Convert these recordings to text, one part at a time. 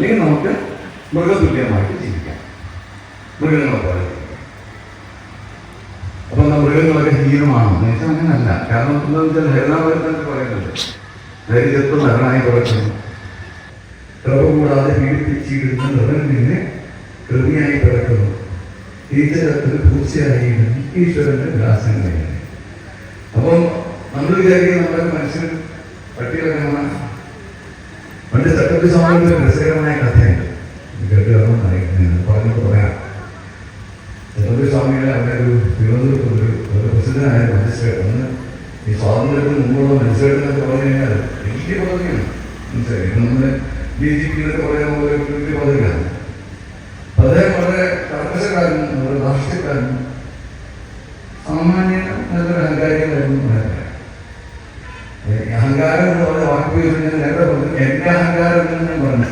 അല്ലെങ്കിൽ നമുക്ക് മൃഗതുല്യമായിട്ട് ജീവിക്കാം. മൃഗങ്ങളെ പോലെ. അപ്പൊ നമ്മൾ മൃഗങ്ങളൊക്കെ ഹീനമാണോ? എന്ന് വെച്ചാൽ അങ്ങനല്ല കാരണം എന്താണെന്ന് വെച്ചാൽ ഹരിതാപുരത്തൊക്കെ പറയുന്നുണ്ട് ധൈര്യത്വം നരനായി പിറക്കുന്നു കൂടാതെ പീഡിപ്പിച്ചിടുന്ന നരൻ നിന്നെ കൃമിയായി പിറക്കുന്നു ഈശ്വരത്തിൽ പൂച്ചയായിരുന്നു ഈശ്വരന്റെ വിലാസങ്ങളെയാണ് അപ്പം നമ്മൾ വിചാരിക്കുന്ന നമ്മുടെ മനുഷ്യൻ പട്ടികളെ കാണാൻ പണ്ട് ചട്ടമ്പി സ്വാമിയുടെ ഒരു രസകരമായ കഥയുണ്ട്. കേട്ട് കാണുന്നതായി പറഞ്ഞിട്ട് പറയാം. ചട്ടമ്പി സ്വാമിയുടെ അവിടെ ഒരു തിരുവനന്തപുരത്ത് ഒരു ഒരു പ്രസിദ്ധനായ മജിസ്ട്രേറ്റ് അന്ന് ഈ സ്വാതന്ത്ര്യത്തിന് മുമ്പുള്ള മജിസ്ട്രേറ്റ് എന്നൊക്കെ പറഞ്ഞു കഴിഞ്ഞാൽ വലിയ പദവിയാണ്. മനസ്സിലായി? ഇത് നമ്മുടെ ഡി ജി പി എന്നൊക്കെ പറയുന്ന പോലെ ഒരു വലിയ പദവിയാണ്. അപ്പൊ അദ്ദേഹം വളരെ കർക്കശക്കാരനും വളരെ രാഷ്ട്രീയക്കാരനും സാമാന്യ നല്ലൊരു അഹങ്കാരികളായിരുന്നു പറയാം ഈ അഹങ്കാരം എന്ന് പറഞ്ഞ വാക്ക് ഉപയോഗിച്ച് ഞാൻ നേരത്തെ പറഞ്ഞു എന്റെ അഹങ്കാരം എന്ന് ഞാൻ പറഞ്ഞു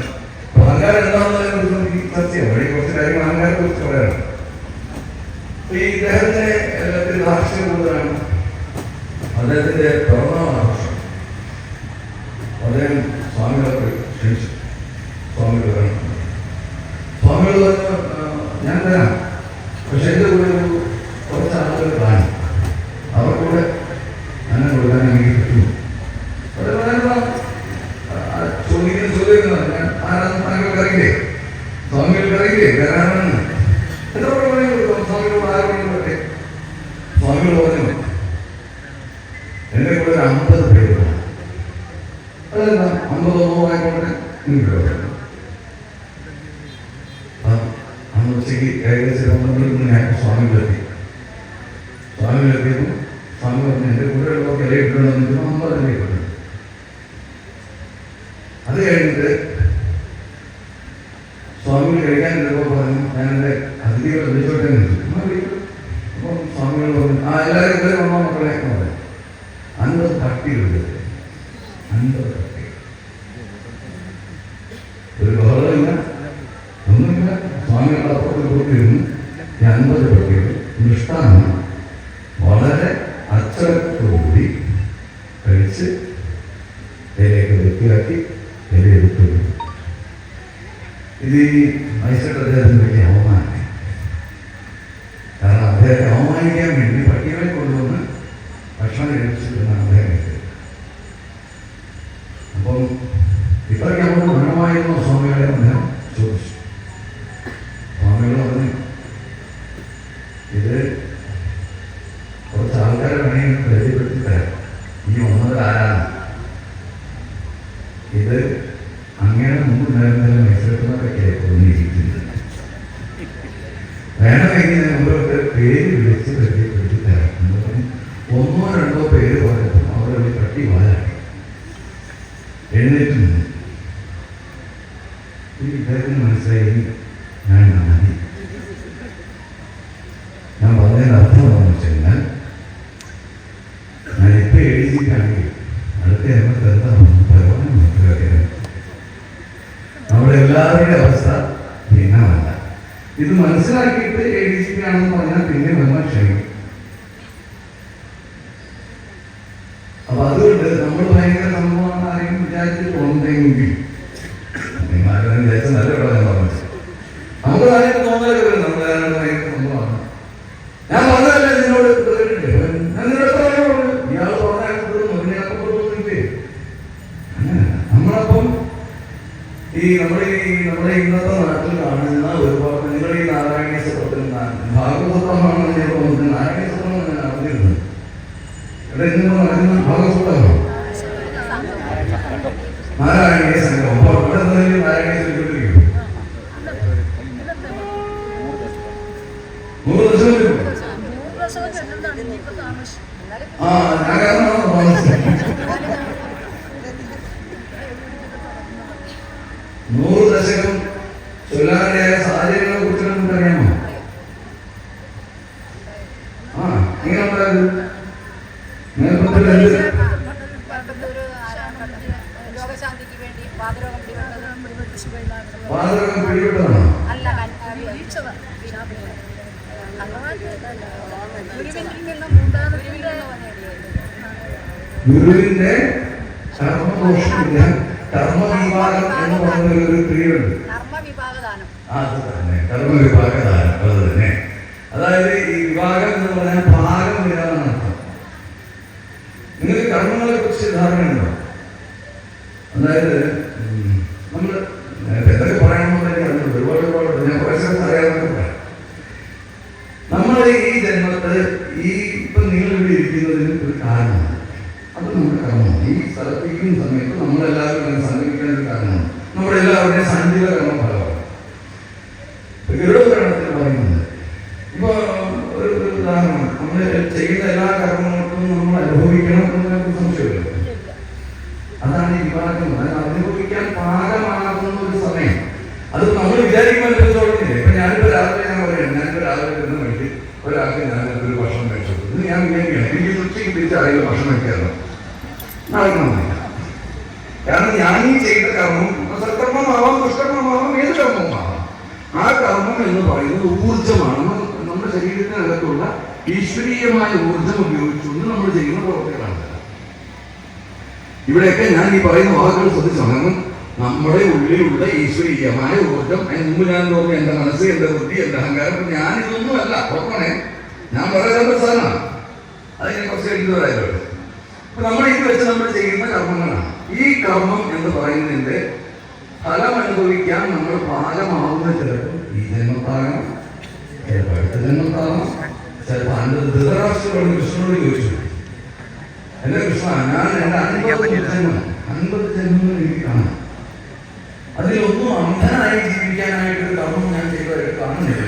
അപ്പൊ അഹങ്കാരം എന്താണെന്നതിനെ കുറിച്ച് ചർച്ചയാണ് വഴി കുറച്ച് കാര്യങ്ങൾ അഹങ്കാരത്തെ കുറിച്ച് പറയാനാണ് ഈ ഇദ്ദേഹത്തിന് എന്റെ കൂടെ ഒരു അമ്പത് പേര് അതല്ല അമ്പത് ആയിക്കോട്ടെ നിങ്ങൾക്ക് അന്ന് ഉച്ചയ്ക്ക് ഏകദേശം പന്ത്രണ്ട് മണി ഞാൻ സ്വാമികളെത്തി സ്വാമികളെത്തിയപ്പോൾ സ്വാമി പറഞ്ഞു എന്റെ കൂടെ ഉള്ളവർക്ക് ഇല ഇട്ടുണ്ടെന്ന് അമ്പത് ഇല ഇട്ടു അത് കഴിഞ്ഞിട്ട് സ്വാമികൾ കഴിക്കാൻ ചിലപ്പോൾ പറഞ്ഞു ഞാൻ എന്റെ അതിഥികളെ വിളിച്ചോട്ടെ എന്ന് ചോദിച്ചു "ആ, വിളിക്കൂ." അപ്പം സ്വാമികൾ പറഞ്ഞു ആ എല്ലാവരും ഇവിടെ വന്നോ മക്കളെ എന്ന് പറഞ്ഞു അൻപത് പട്ടികളുണ്ട് അൻപത് പട്ടി ഒരു ബഹളമില്ല ഒന്നുമില്ല സ്വാമികളുടെ അപ്പുറത്ത് കൂട്ടിയിരുന്നു ഈ അൻപത് നിഷ്ഠാനം വളരെ അച്ചടക്കത്തോടുകൂടി കഴിച്ച് ഇലയൊക്കെ വൃത്തിയാക്കി ഇലയെടുത്തു ഇത് ഈ മൈസൂർ അദ്ദേഹത്തിന് വലിയ അവമാനമായി കാരണം അദ്ദേഹത്തെ അവമാനിക്കാൻ വേണ്ടി പട്ടികളെ കൊണ്ടുവന്ന് ഭക്ഷണം കഴിച്ചിട്ടാണ് അദ്ദേഹം എത്തിയത് അപ്പം ഇത്രയ്ക്ക് നമുക്ക് ഗുണമായിരുന്നോ സ്വാമികളെ അദ്ദേഹം ചോദിച്ചു സ്വാമികൾ പറഞ്ഞു ഇത് ആൾക്കാരെ വേണമെങ്കിൽ പരിചയപ്പെടുത്തി തരാം ഈ ഒന്നത് ആരാണ്? ഇത് അങ്ങനെ മുമ്പ് ഉണ്ടായിരുന്ന മത്സരത്തിനൊക്കെ തോന്നിയിരിക്കുന്നത് വേണമെങ്കിൽ ഞാൻ മുമ്പോട്ട് പേര് വിളിച്ച് പരിചയപ്പെടുത്തി തരാം എന്ന് പറഞ്ഞ് ഒന്നോ രണ്ടോ പേര് പറഞ്ഞപ്പോൾ അവിടെ ഒരു പട്ടി വാലാക്കി എഴുന്നേറ്റ് നിന്നു ഈ ഇദ്ദേഹത്തിന് മനസ്സിലായി ഞാൻ നന്ദി ഞാൻ പറഞ്ഞതിന് അർത്ഥം എന്താണെന്ന് വെച്ച് കഴിഞ്ഞാൽ ഞാൻ ഇപ്പം എഴുതിയിട്ടാണെങ്കിൽ അടുത്ത ജന്മത്തിൽ എന്താണെന്ന് ഭഗവാൻ മനസ്സിലാക്കിയത് നമ്മുടെ എല്ലാവരുടെയും അവസ്ഥ ഭിന്നമല്ല. ഇത് മനസ്സിലാക്കിയിട്ട് എഴുതിയിട്ടാണെന്ന് പറഞ്ഞാൽ പിന്നെ നമ്മൾ ക്ഷമിക്കും അപ്പൊ അതുകൊണ്ട് നമ്മൾ ഭയങ്കര സംഭവമാണ് ആരെങ്കിലും വിചാരിച്ചിട്ടുണ്ടെങ്കിൽ നിങ്ങൾ ആരും വിചാരിച്ച നല്ല ഇവിടെ ഞാൻ പറഞ്ഞു നമുക്ക് ആരെങ്കിലും തോന്നലൊക്കെ വരും നമ്മൾ ആരാണ് ഭയങ്കര സംഭവമാണ് ഭാഗവതമാണ് ഞാൻ തോന്നുന്നത് നാരായണീയമാണ് ഞാൻ അറിഞ്ഞിരുന്നത് ഇവിടെ ഇന്ന് നടക്കുന്ന ഭാഗവതമാണ് നാരായണീയ സംഘം അപ്പോൾ ഇവിടെ നിന്ന് നാരായണീയ സംഘത്തിലിരിക്കും നൂറ് ദിവസം വരും ആ ഞാൻ കാരണമാണ് താമസിച്ചത് നൂറ് ദശകം ചൊല്ലാനിടയായ സാഹചര്യങ്ങളെ കുറിച്ച് നിങ്ങൾക്ക് അറിയാമോ ആ എങ്ങനെ ഉണ്ടായത് നേതൃത്വത്തിൽ എന്ത് രോഗശാന്തിക്ക് വേണ്ടി പിടിപെട്ടത് അല്ല വീഴ്ചത് ഗുരുവിനിൽ നിന്നും ഗുരുവിന്റെ കർമ്മദോഷമില്ല കർമ്മവിഭാഗം എന്ന് പറഞ്ഞ ഒരു ക്രിയയുണ്ട് കർമ്മവിഭാഗദാനം. ആ, അത് തന്നെ കർമ്മവിഭാഗധാരം അത് തന്നെ അതായത് ഈ വിഭാഗം എന്ന് പറഞ്ഞാൽ ഭാഗം വരാമെന്ന് നിങ്ങൾ നിങ്ങൾക്ക് കർമ്മങ്ങളെ കുറിച്ച് ധാരണയുണ്ടോ? അതായത് നമ്മൾ എന്തൊക്കെ പറയണമെന്നുണ്ടെങ്കിൽ ഒരുപാട് ഒരുപാട് ഞാൻ കുറച്ച് അറിയാവുന്നതൊക്കെ പറയാം നമ്മൾ ഈ ജന്മത്തിൽ ഈ ഇപ്പം നിങ്ങൾ ഇവിടെ ഇരിക്കുന്നതിന് ഒരു കാരണമാണ് അത് നമ്മുടെ കർമ്മമാണ്. ഈ സ്ഥലത്തിരിക്കുന്ന സമയത്ത് നമ്മളെല്ലാവരും അങ്ങനെ ഒരു കാരണമാണ്. നമ്മുടെ എല്ലാവരുടെയും കർമ്മ ഫലമാണ് ഗരുഡപുരാണത്തിൽ പറയുന്നുണ്ട് ഇപ്പൊ ഒരു ഒരു ഉദാഹരണം നമ്മൾ ചെയ്യുന്ന എല്ലാ കർമ്മങ്ങൾക്കും നമ്മൾ അനുഭവിക്കണം എന്നതിനൊക്കെ സംശയമില്ല അതാണ് ഈ വിഭാഗം അത് അനുഭവിക്കാൻ പാകമാകുന്ന ഒരു സമയം അത് നമ്മൾ വിചാരിക്കുമ്പോൾ അനുഭവിച്ചോളുന്നില്ല ഇപ്പൊ ഞാനിപ്പോ രാവിലെ ഞാൻ പറയാം ഞാനിപ്പോ രാവിലെ വരുന്ന വഴിക്ക് ഒരാൾക്ക് ഞാൻ ഒരു ഭക്ഷണം കഴിച്ചു ഇത് ഞാൻ വിചാരിക്കണം എനിക്ക് ഉച്ചയ്ക്ക് തിരിച്ചറിയില്ല ഭക്ഷണം കഴിക്കാമല്ലോ നടക്കണമെന്നില്ല കാരണം ഞാൻ ഈ ചെയ്ത കർമ്മം സത്കർമ്മമാവാം ദുഷ്കർമ്മമാവാം ഏത് കർമ്മമാവാം ആ കർമ്മം എന്ന് പറയുന്നത് ഊർജമാണ് നമ്മുടെ ശരീരത്തിനകത്തുള്ള ഈശ്വരീയമായ ഊർജം ഉപയോഗിച്ചുകൊണ്ട് നമ്മൾ ചെയ്യുന്ന പ്രവർത്തികളാണ്. ഇവിടെയൊക്കെ ഞാൻ ഈ പറയുന്ന വാക്കുകൾ ശ്രദ്ധിച്ചു? നമ്മുടെ ഉള്ളിലുള്ള ഈശ്വരീയമായ ഊർജം അതിന് മുമ്പ് ഞാൻ തോന്നി എന്റെ മനസ്സ് എന്റെ ബുദ്ധി എന്റെ അഹങ്കാരം ഞാൻ ഇതൊന്നും അല്ല ഓർക്കണേ ഞാൻ പറയാത്ത സാധനമാണ് അതിനെ കുറച്ച് അപ്പൊ നമ്മൾ ഇത് വെച്ച് നമ്മൾ ചെയ്യുന്ന കർമ്മങ്ങളാണ്. ഈ കർമ്മം എന്ന് പറയുന്നതിന്റെ ഫലം അനുഭവിക്കാൻ നമ്മൾ പാകമാവുന്ന ചിലപ്പോൾ ഈ ജന്മത്താകണം ചിലപ്പോൾ അടുത്ത ജന്മത്താകണം. ചിലപ്പോൾ അന്റെ ധൃതരാഷ്ട്രത്തോട് കൃഷ്ണനോട് ചോദിച്ചു. എന്റെ കൃഷ്ണ ഞാൻ എന്റെ അൻപത് ജന്മം അൻപത് ജന്മങ്ങൾ എനിക്ക് കാണാം അതിലൊന്നും അന്ധനായി ജീവിക്കാനായിട്ട് കർമ്മം ഞാൻ ചെയ്തതായിട്ട് കാണുന്നില്ല.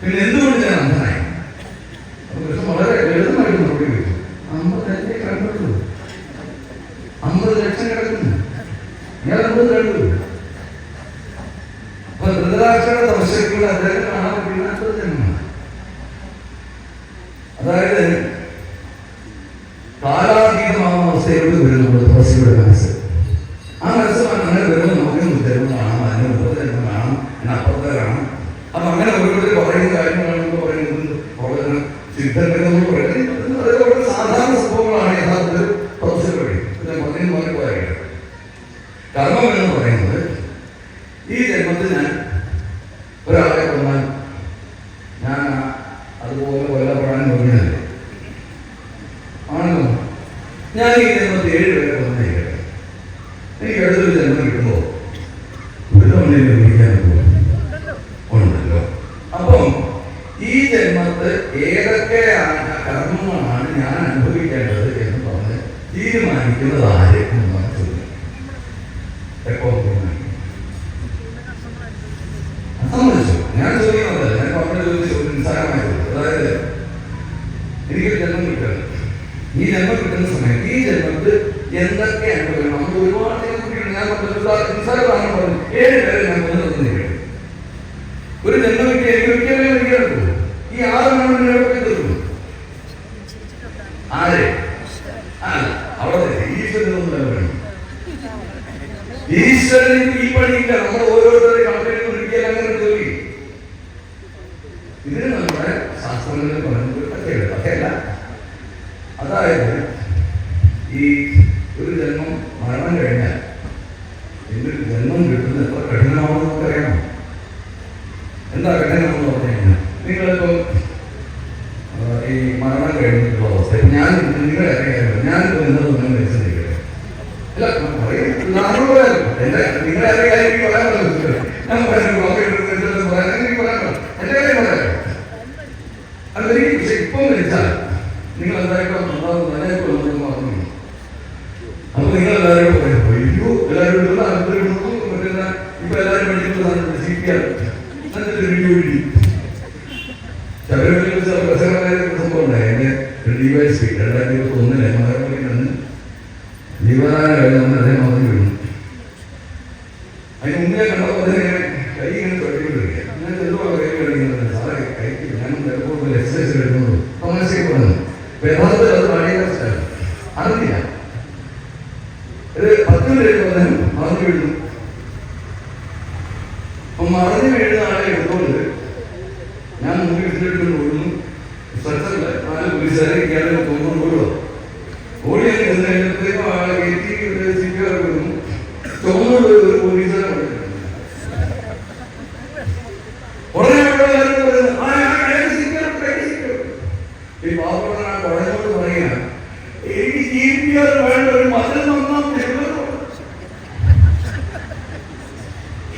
പിന്നെ എന്തുകൊണ്ട് ഞാൻ അന്ധനായി അപ്പൊ കൃഷ്ണൻ വളരെ ലളിതമായിട്ട് മറുപടി ചോദിച്ചു അമ്പതല്ലേ കണ്ടുള്ളൂ അമ്പത് ലക്ഷം കിടക്കുന്നു ഞാൻ അമ്പത് കണ്ടു അപ്പൊ ധൃതരാഷ്ട്രയുടെ തപസ്യക്കൂടെ അദ്ദേഹം കാണാൻ പറ്റുന്ന അമ്പത് ജന്മമാണ് അതായത് കാലാതീതമാകുന്ന അവസ്ഥയിലോട്ട് വരും നമ്മുടെ തപസ്യയുടെ മനസ്സ്. ആ മനസ്സ് അങ്ങനെ വരുമ്പോൾ നമുക്ക് മുത്തരവും കാണാം അതിന് ഉപദ്രവം കാണാം അതിന് അപ്പുറത്തെ കാണാം. അപ്പം അങ്ങനെ ഓരോരുത്തർ പറയുന്ന കാര്യങ്ങളാണ് പറയുന്നത്. സിദ്ധങ്ങൾ പറയുന്നത് സാധാരണ സംഭവങ്ങളാണ് യഥാർത്ഥത്തിൽ തപസ്യ വഴി ഞാൻ പറഞ്ഞു മാറി പോയാൽ കർമ്മം എന്ന് പറയുന്നത് ഈ ജന്മത്തിൽ ഞാൻ ഒരാളെ കൊന്നാൽ ഞാൻ അതുപോലെ കൊല്ലപ്പെടാൻ തുടങ്ങിയതല്ലേ ആണല്ലോ ഞാൻ ഈ ജന്മത്തിൽ ഏഴ് പേരെ കൊന്നേക്കട്ടെ എനിക്ക് അടുത്തൊരു ജന്മം കിട്ടുമ്പോൾ ഒരു തവണ നിർമ്മിക്കാൻ ഉണ്ടല്ലോ അപ്പം ഈ ജന്മത്ത് ഏതൊക്കെയാണ് കർമ്മങ്ങളാണ് ഞാൻ അനുഭവിക്കേണ്ടത് എന്ന് പറഞ്ഞ് തീരുമാനിക്കുന്നത് ആര് എന്നാണ് ചോദ്യം എപ്പോ തീരുമാനിക്കും സമ്മതിച്ചു ഞാൻ ചോദിക്കുന്നതല്ല ഞാൻ പറഞ്ഞ ചോദിച്ച ഒരു നിസ്സാരമായ ചോദ്യം അതായത് എനിക്കൊരു ജന്മം കിട്ടണം ഈ ജന്മം കിട്ടുന്ന സമയത്ത് ഈ ജന്മത്ത് എന്തൊക്കെ അനുഭവം നമ്മൾ ഒരുപാട് ജന്മം കിട്ടണം ഞാൻ പറഞ്ഞ നിസ്സാരമാണ് പറഞ്ഞു ഏഴ് പേരെ ഞാൻ കൊന്നു തന്നിരിക്കണം ഒരു ജന്മം കിട്ടി എനിക്ക് ഒരിക്കലും ഒരിക്കലും ഈ ആറ് മണി എവിടെ തീർന്നു ആര് ആ അവിടെ ഈശ്വരനൊന്നും ഈ പണിയില്ല നമ്മൾ ഓരോരുത്തരെ കണക്കെടുത്ത് അങ്ങനെ ഒരു ജോലി ഇതിന് നമ്മുടെ ശാസ്ത്രങ്ങളിൽ പറയുന്നത് ഒരു കഥയുണ്ട് കഥയല്ല അതായത് ഈ ഒരു ജന്മം മരണം കഴിഞ്ഞാൽ ഇതിൽ ജന്മം കിട്ടുന്നത് എത്ര കഠിനമാണെന്ന് നമുക്കറിയാമോ എന്താ കഠിനമെന്ന് പറഞ്ഞു കഴിഞ്ഞാൽ നിങ്ങളിപ്പം ആ, ഈ മരണം കഴിഞ്ഞിട്ടുള്ള അവസ്ഥ ഇപ്പൊ ഞാൻ നിങ്ങളെ അറിയാമല്ലോ ഞാൻ നിന്നത് നിങ്ങൾ വെച്ചിരിക്കട്ടെ അല്ല പറയും നാനൂറ് പേര് എന്റെ നിങ്ങളെ അറിയാൻ എനിക്ക് പറയാൻ പറ്റില്ല ഞാൻ പറയാൻ But another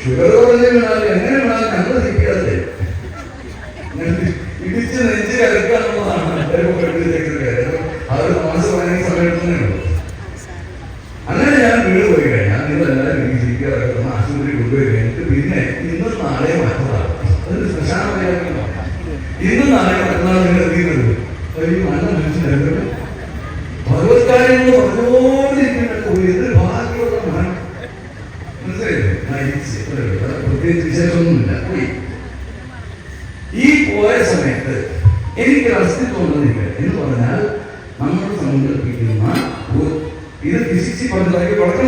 ഷുഗർ കുറഞ്ഞ് എങ്ങനെ വീണാലും ഞങ്ങൾ നിൽക്കരുത് ഇടിച്ച് നെഞ്ച് കിടക്കുക എന്നുള്ളതാണ് എനിക്ക് അസ്തിത്വമൊന്നുമില്ല എന്ന് പറഞ്ഞാൽ നമ്മൾ സങ്കല്പിക്കുന്ന ഇത് ഫിസിക്സിൽ പറഞ്ഞതായി വളരെ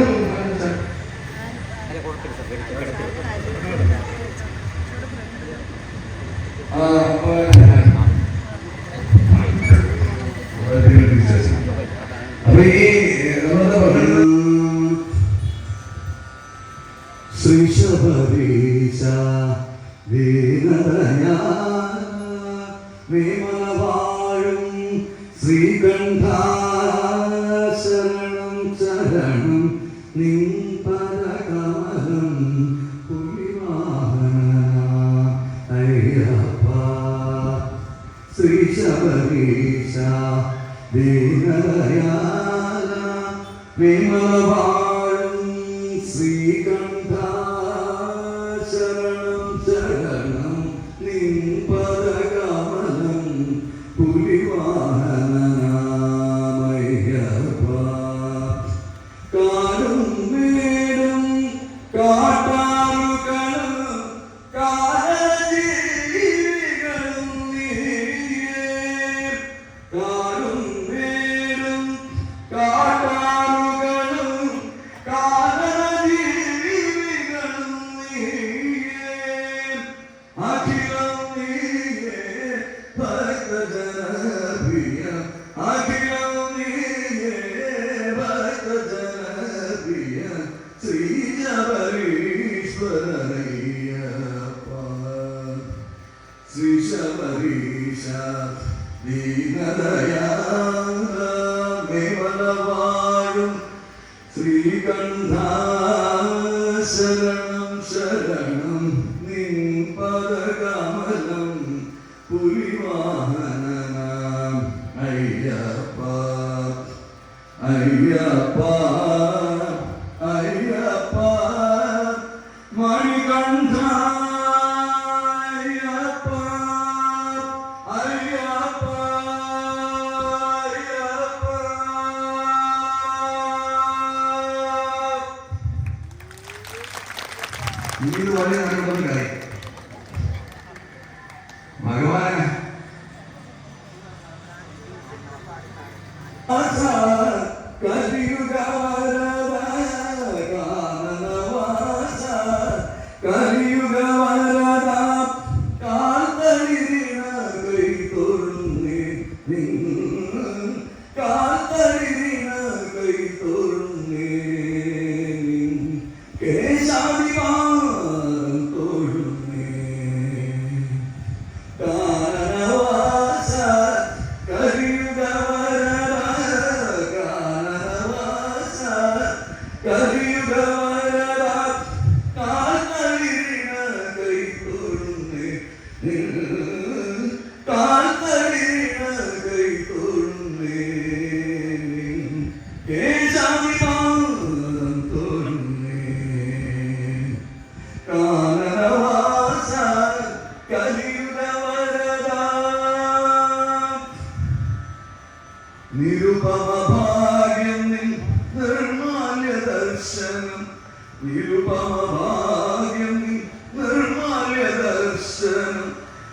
ശ്രീകണ്ഠാശരണം ഭഗവാൻ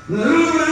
Não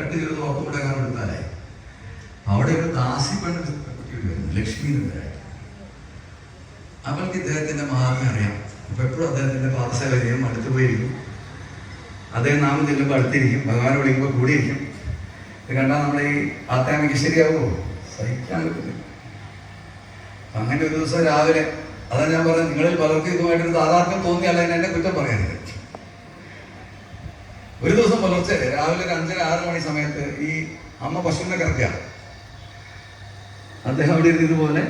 കട്ടിച്ചെടുത്ത് പുറത്തു കൂടെ എടുത്താലേ അവിടെ ഒരു ദാസി പെണ്ണ് കുട്ടിയുണ്ടായിരുന്നു ലക്ഷ്മി എന്നുണ്ടായിരുന്നു അവൾക്ക് ഇദ്ദേഹത്തിന്റെ മഹാത്മ്യം അറിയാം. അപ്പൊ എപ്പോഴും അദ്ദേഹത്തിന്റെ പാഠശാല ചെയ്യും അടുത്ത് പോയിരിക്കും. അദ്ദേഹം നാമം ചെല്ലുമ്പോൾ അടുത്തിരിക്കും ഭഗവാൻ വിളിക്കുമ്പോൾ കൂടിയിരിക്കും. ഇത് കണ്ടാൽ നമ്മളെ ഈ ആത്മാവിക്ക് ശരിയാവുമോ? സഹിക്കാൻ പറ്റുന്നില്ല അപ്പൊ അങ്ങനെ ഒരു ദിവസം രാവിലെ അതാ ഞാൻ പറഞ്ഞത് നിങ്ങളിൽ പലർക്കും ഇതുമായിട്ടൊരു താതാത്മ്യം തോന്നിയല്ല എന്നെ കുറ്റം പറയരുത് ഒരു ദിവസം പുലർച്ചെ രാവിലെ ഒരു അഞ്ചര ആറ് മണി സമയത്ത് ഈ അമ്മ പശുവിനെ കിടക്കുക അദ്ദേഹം അവിടെ ഇരുന്ന് ഇതുപോലെ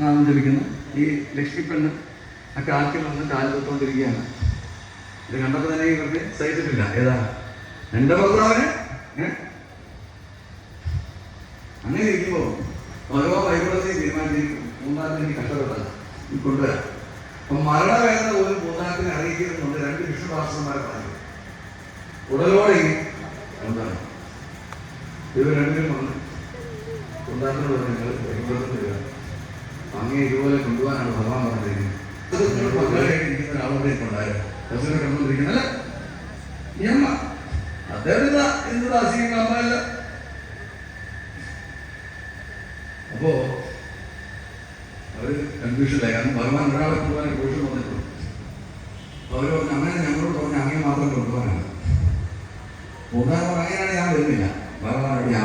നാമം ജപിക്കുന്നു. ഈ ലക്ഷ്മി പെണ്ണ് ആ കാറ്റിൽ വന്ന് കാലിൽ തൊട്ടുകൊണ്ടിരിക്കുകയാണ് ഇത് കണ്ടപ്പോൾ തന്നെ ഇവർക്ക് സഹിച്ചിട്ടില്ല. ഏതാ? എന്റെ ഭർത്താവിന്? അങ്ങനെ ഇരിക്കുമ്പോ ഓരോ വൈകുന്നേരത്തെ തീരുമാനിച്ചിരിക്കും മൂന്നാറിന് എനിക്ക് കഷ്ടപ്പെട്ടല്ല ഈ കൊണ്ടുവരാം. അപ്പൊ മരണവേദന പോലും മൂന്നാറിനെ അറിയിക്കുന്നുണ്ട് രണ്ട് വിഷ്ണുദാസന്മാരെ പറഞ്ഞു. ഉടലോടെ ഇവർ രണ്ടുപേരും വന്നു കൊണ്ടാട്ടിനോട് പറഞ്ഞു നിങ്ങൾ വരിക അങ്ങേ ഇതുപോലെ കൊണ്ടുപോകാനാണ് ഭഗവാൻ പറഞ്ഞിരിക്കുന്നത്. പങ്കാളിയായിട്ടിരിക്കുന്ന ഒരാളോടെ ഉണ്ടായത് ബസ്സിനെ കണ്ടുകൊണ്ടിരിക്കുന്ന. ഈ അമ്മ ഇതാ എന്ത് ദാസിക്കുന്ന അമ്മയല്ല അപ്പോ അവർ കൺഫ്യൂഷനിലായി. കാരണം ഭഗവാൻ ഒരാളെ കൊണ്ടുപോകാൻ കോഷം വന്നിട്ടുണ്ട് അവർ പറഞ്ഞു അങ്ങനെ ഞങ്ങളോട് പറഞ്ഞ അങ്ങനെ മാത്രം കൊണ്ടുപോകാനാണ്. പറഞ്ഞു അങ്ങനെയാണ് ഞാൻ വരുന്നില്ല. ഭഗവാനോട് ഞാൻ